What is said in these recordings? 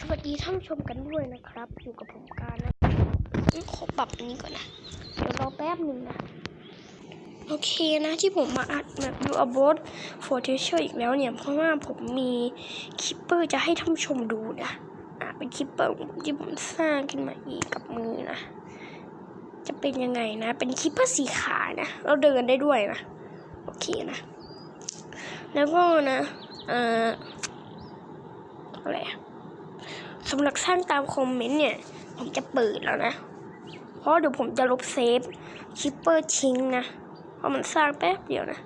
สวัสดีท่านผู้ชมกันด้วยนะครับ อยู่กับผมการนะขอปรับอันนี้ก่อนนะ เดี๋ยวรอแป๊บหนึ่งนะ โอเคนะที่ผมมาอัดแบบดูอบอ t ฟอร์เทเชอร์อีกแล้วเนี่ย เพราะว่าผมมีคลิปเปอร์จะให้ท่านผู้ชมดูนะอะเป็นคลิปเปอร์ที่ผมสร้างขึ้นมาเองกับมือนะ จะเป็นยังไงนะ เป็นคลิปเปอร์สีขานะเราเดินได้ด้วยนะ โอเคนะ แล้วก็นะ เอ่ออะไรอะ สำหรับสร้างตามคอมเมนต์เนี่ย ผมจะเปิดแล้วนะ เพราะเดี๋ยวผมจะลบเซฟคิปเปอร์ทิ้งนะ เพราะมันสร้างแป๊บเดียวนะ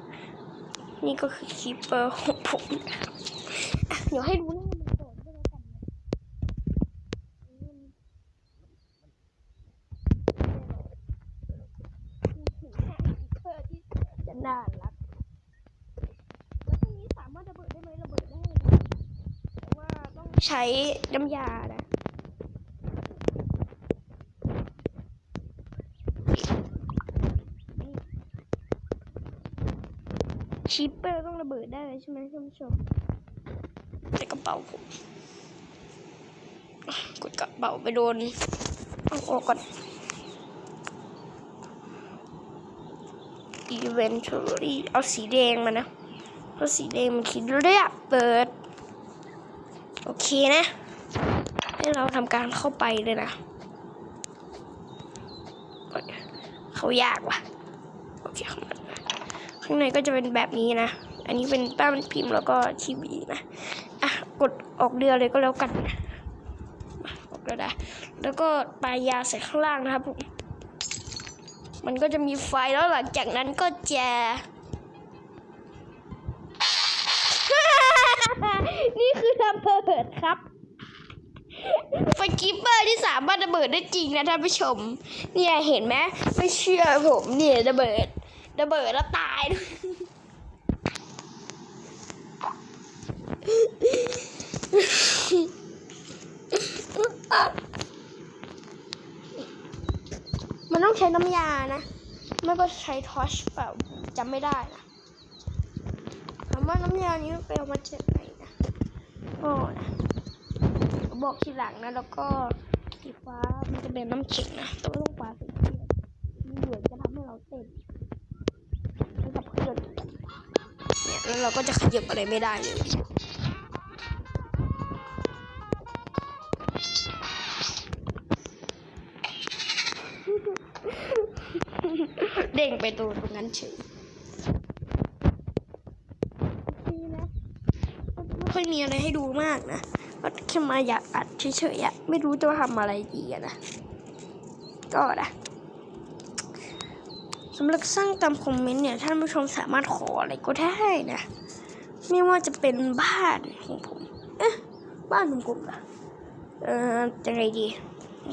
นี่ก็คือคิปเปอร์ของผมนะอะเดี๋ยวให้ดูหน้ามันก่อนก็แล้วกันนะจะน่ารัก แล้วตรงนี้สามารถระเบิดได้ไหมระเบิดได้นะแต่ว่าต้อง ใช้น้ำยานะ ชิปเปอร์ต้องระเบิดได้เลยใช่ไหมท่านผู้ชมในกระเป๋าผมกดกระเป๋าไปโดนเอาออกก่อน Eventually เอาสีแดงมานะ เพราะสีแดงมันคิดเรียบเปิด โอเคนะ ให้เราทำการเข้าไปเลยนะ เขายากว่ะ โอเคเข้ามาข้างในก็จะเป็นแบบนี้นะ อันนี้เป็นแป้นพิมพ์แล้วก็ทีวีนะ อะ กดออกเรือเลยก็แล้วกันนะออกเรือได้แล้วก็ปลายยาใส่ข้างล่างนะครับผมมันก็จะมีไฟแล้วหลังจากนั้นก็จะ นี่คือระเบิดครับไฟกิปเปอร์ที่สามารถระเบิดได้จริงนะท่านผู้ชม เนี่ยเห็นไหมไม่เชื่อผมเนี่ยระเบิดระเบิดแล้วตายด้วยมันต้องใช้น้ำยานะ ไม่ก็ใช้ทอชเปล่าจำไม่ได้นะถามว่าน้ำยานี้ไปเอามาจา ก็นะบอกทีหลังนะ แล้วก็สีฟ้ามันจะเป็นน้ำแข็งนะแต่ว่าต้องปาสีเขียวมีเหลืองจะทำให้เราเต้นแล้วกับเพื่อนเนี่ยแล้วเราก็จะขยับอะไรไม่ได้เลยเด้งไปตัวตรงนั้นเฉยดีนะไม่ ค่อยมีอะไรให้ดูมากนะก็แค่มาอยากอัดเฉยๆอะไม่รู้จะทำอะไรดีอะนะ ก็นะสำหรับสร้างตามคอมเมนต์เนี่ยท่านผู้ชมสามารถขออะไรก็ได้นะ ไม่ว่าจะเป็นบ้านของผมเอ๊ะบ้านของผมเหรอเอ่อจะไงดี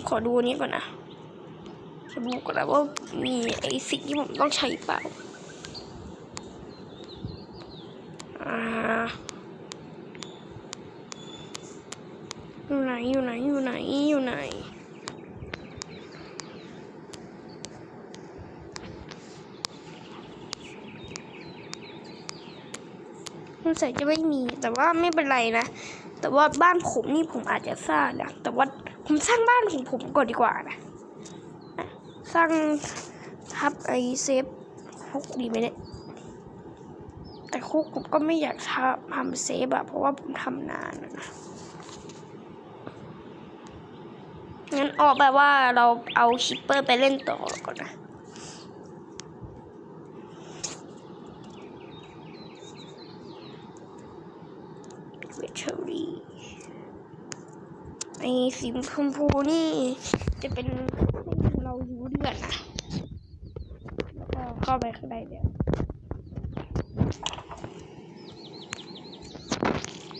ขอดูนี้ก่อนนะจะดูก่อนนะว่ามีไอสิ่งที่ผมต้องใช้เปล่าอ่า อยู่ไหนอยู่ไหนอยู่ไหนอยู่ไหนสงสัยจะไม่มี แต่ว่าไม่เป็นไรนะ แต่ว่าบ้านผมนี่ผมอาจจะสร้างนะ แต่ว่าผมสร้างบ้านของผมก่อนดีกว่านะ สร้างทับไอเซฟคุกดีไหมเนี่ย แต่คุกผมก็ไม่อยากทำทำเซฟอะเพราะว่าผมทำนานนะ งั้นออกแบบว่าเราเอาคิปเปอร์ไปเล่นต่อก่อนนะเวทเชอรี่ไอสีชมพูนี่ จะเป็นให้เราอยู่เดือดนะแล้วก็เข้าไปข้างในเดี๋ยว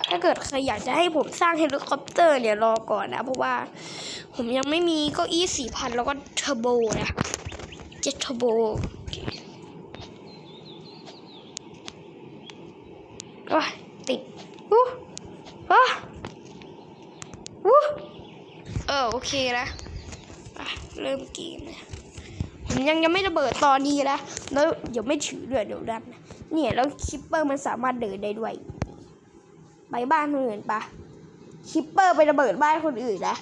ถ้าเกิดใครอยากจะให้ผมสร้างเฮลิคอปเตอร์เนี่ยรอก่อนนะ เพราะว่า ผมยังไม่มีก้าอี้สี่พันแล้วก็เทอร์โบนะเจ็ตเทอร์โบโอ้ติดอู้อ้าอู้เออโอเคนะเริ่มเกมนะผมยังยังไม่ระเบิดตอนนี้นะแล้วเดี๋ยวไม่ถือด้วยเดี๋ยวดันนะเนี่ยแล้วคิปเปอร์มันสามารถเดินได้ด้วยไปบ้านคนอื่นปะคิปเปอร์ไประเบิดบ้านคนอื่นนะ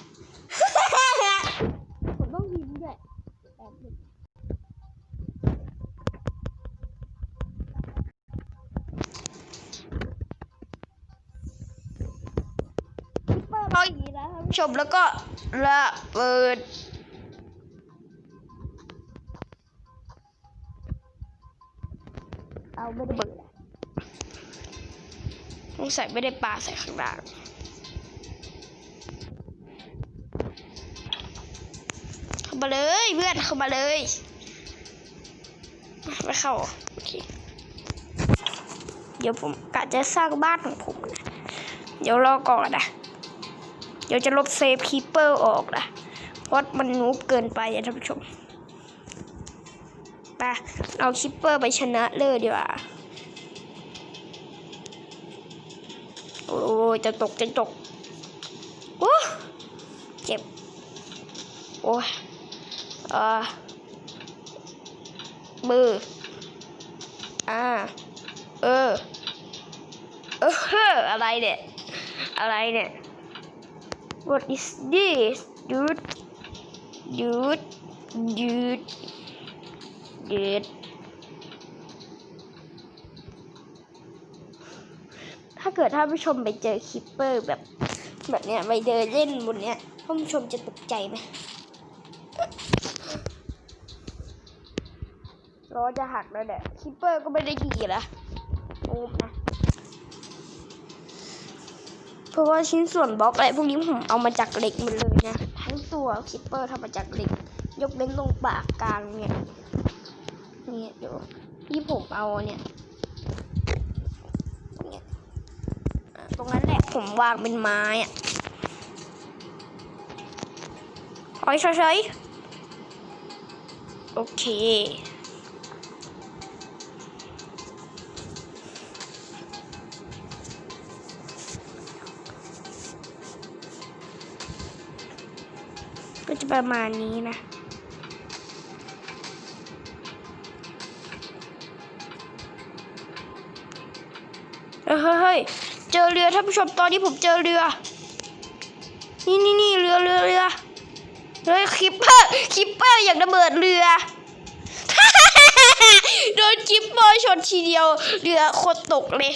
ผมต้องยิงด้วยแป๊บนึงคิปเปอร์ร้อยอย่างนี้นะท่านผู้ ชมแล้วก็ระเบิดเอาไม่ได้เบิดอะสงสัยไม่ได้ปลาใส่ข้างล่างเข้ามาเลยเพื่อนเข้ามาเลยไม่เข้าโอเคเดี๋ยวผมกะจะสร้างบ้านของผมนะ เดี๋ยวรอก่อนนะเดี๋ยวจะลบเซฟคีเปอร์ออกนะเพราะมันนูบเกินไปอะท่านผู้ชมไปเอาคิปเปอร์ไปชนะเลยดีกว่า โอ้ยจะตกจะตกโอ้เจ็บ โอ้ยอ่ามืออ่า เออ เออ อะไรเนี่ย อะไรเนี่ย What is this dude dude dude dude ถ้าเกิดท่านผู้ชมไปเจอคิปเปอร์แบบแบบเนี้ยไปเดินเล่นบนเนี้ยท่านผู้ชมจะตกใจไหมล้อจะหักแล้วแหละคิปเปอร์ก็ไม่ได้ขี่ละโอ้นะ เพราะว่าชิ้นส่วนบล็อกอะไรพวกนี้ผมเอามาจากเหล็กหมดเลยนะ ทั้งตัวคิปเปอร์ทำมาจากเหล็ก ยกเว้นตรงปากกลางเนี่ยนี่ยเดี๋ยวที่ผมเอาเนี่ยตรงเนี่ยตรงนั้นแหละผมวางเป็นไม้อะอ้ยเฉยๆโอเค ก็จะประมาณนี้นะ เฮ้ยเจอเรือท่านผู้ชมตอนนี้ผมเจอเรือ นี่นี่นี่เรือเรือเรือเฮ้ยคิปเปอร์คิปเปอร์อยากระเบิดเรือโดนคิปเปอร์ชนทีเดียวเรือโคตรตกเลย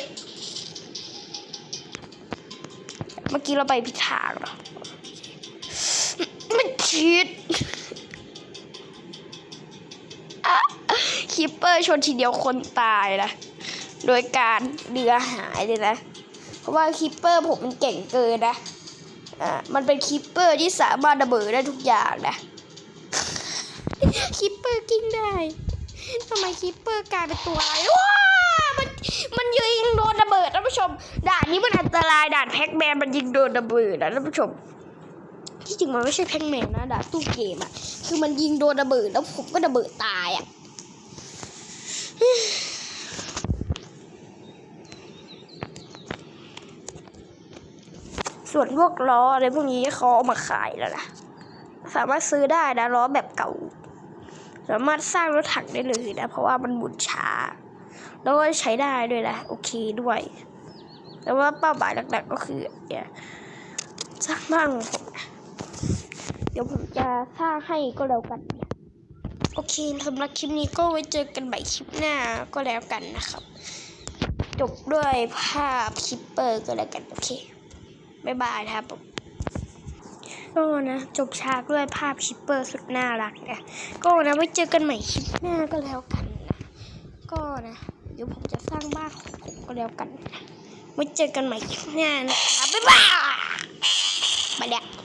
เมื่อกี้เราไปพิดทางเหรอ ชิดอะคิปเปอร์ชนทีเดียวคนตายนะ โดยการเรือหายเลยนะ เพราะว่าคิปเปอร์ผมมันเก่งเกินนะ อ่า มันเป็นคิปเปอร์ที่สามารถระเบิดได้ทุกอย่างนะ คิปเปอร์กิ้งได้ ทำไมคิปเปอร์กลายเป็นตัวอะไรว้ามันมันยิงโดนระเบิดท่านผู้ชม ด่านนี้มันอันตรายด่านแพ็กแมนมันยิงโดนระเบิดนะท่านผู้ชม จริงมันไม่ใช่แพ็กแมนนะดานตู้เกมอะคือมันยิงโดนระเบิดแล้วผมก็ระเบิดตายอะส่วนพวกล้ออะไรพวกนี้เขาเอามาขายแล้วนะ สามารถซื้อได้นะล้อแบบเก่า สามารถสร้างรถถังได้เลยนะ เพราะว่ามันหมุนช้า แล้วก็ใช้ได้ด้วยนะ โอเคด้วย แต่ว่าเป้าหมายหลักๆก็คือเนี่ยสร้างบ้านของผม เดี๋ยวผมจะสร้างให้ก็แล้วกันเนี่ยโอเคสำหรับคลิปนี้ก็ไว้เจอกันใหม่คลิปหน้าก็แล้วกันนะครับ จบด้วยภาพคิปเปอร์ก็แล้วกัน โอเคบ๊ายบายนะครับผมก็นะจบฉากด้วยภาพชิปเปอร์สุดน่ารักนะก็นะไว้เจอกันใหม่คลิปหน้าก็แล้วกันนะก็นะเดี๋ยวผมจะสร้างบ้านของผมก็แล้วกันนะไว้เจอกันใหม่คลิปหน้านะครับบ๊ายบายไปแล้ว